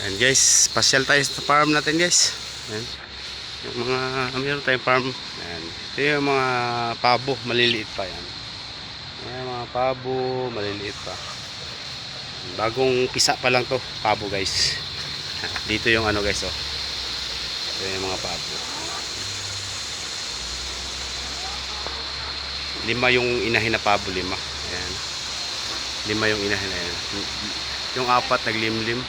Ayan guys, pasyal tayo sa farm natin guys. Ayan. Yung mga, meron tayong farm. Ayan. Ito yung mga pabo, maliliit pa yan. Ayan, mga pabo, maliliit pa. Bagong pisa pa lang to, pabo guys. Dito yung ano guys oh. Ito yung mga pabo. Lima yung inahin na pabo, lima. Ayan. Lima yung inahin na yan. Yung apat naglimlim.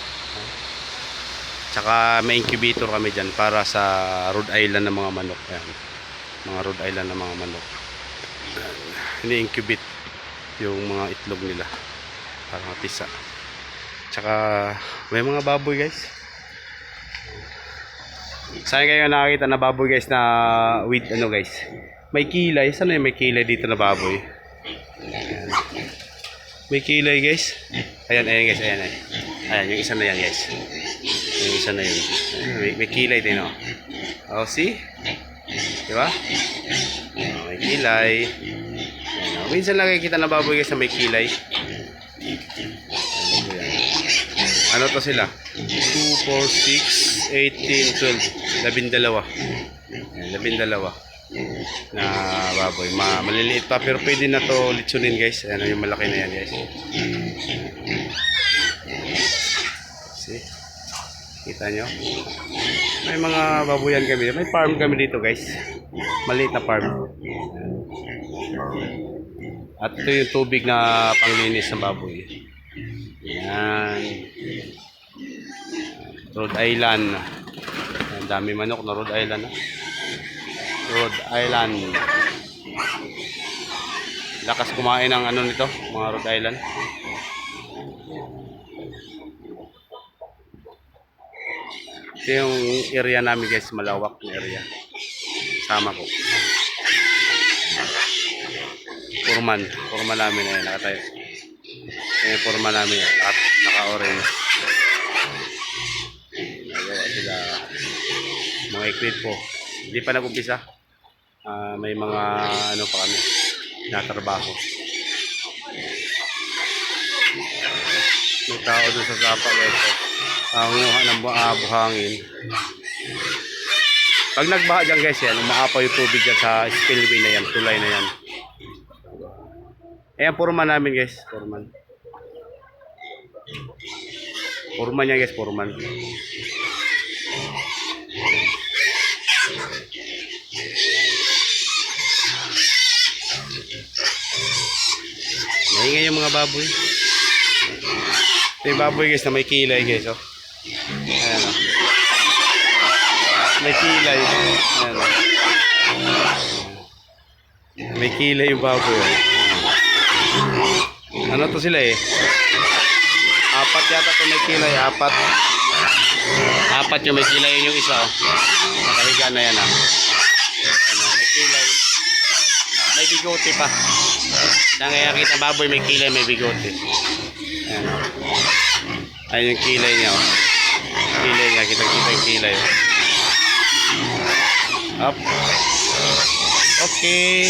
Tsaka may incubator kami dyan para sa Rhode Island ng mga manok. Ayan. Mga Rhode Island ng mga manok. Ini-incubate yung mga itlog nila. Para mapisa. Tsaka may mga baboy guys. Saan kayo nakakita na baboy guys na with ano guys? May kilay. Saan yung may kilay dito na baboy? Ayan. May kilay guys. Ayan, ayan guys. Ayan, ayan. Ayan, yung isa na yan guys. Yung isa na yun. May, may kilay din oh. Oh, see? Di ba? Oh, may kilay. Ayan, oh. Minsan lang kita na baboy guys na may kilay. Ano to sila? 2, 4, 6, 18, 12. Labindalawa. Labindalawa na baboy. Ma maliliit pa pero pwede na to litsunin guys. Ano yung malaki na yan guys. See? Kita nyo? May mga baboyan kami. May farm kami dito guys. Maliit na farm. At ito yung tubig na panglinis ng baboy. Yan. Rhode Island. Ang dami manok na Rhode Island. ah. Rhode Island. Lakas kumain ng ano nito, mga Rhode Island. Ito yung area namin guys, malawak na area. Sama ko. Purman. Purman namin na yan, nakatayo. Yung purma namin yan, naka, naka-orange. Nagawa sila mga equip po. Hindi pa nag-umpisa. Ah, may mga ano pa kami natrabaho. May tao doon sa sapa guys. oh. Ang uh, ng ah, buhangin. Pag nagbaha dyan guys yan, umaapaw yung tubig dyan sa spillway na yan, tulay na yan. Ayan, purman namin guys, purman. Purman yan guys, purman. Maingay yung mga baboy. Ito yung baboy guys na may kilay guys. Oh. Ayan oh. May kilay. Ayan. May kilay yung baboy. Ano to sila eh? Apat yata to may kilay. Apat. Apat yung may kilay yun yung isa. Oh. Nakahiga na yan ah. Ano, may kilay. May bigote pa. Nangaya kita baboy may kilay, may bigote. Ayan. oh. Ayun yung kilay niya. Oh. Kilay niya, kita kita yung kilay. Up. Okay.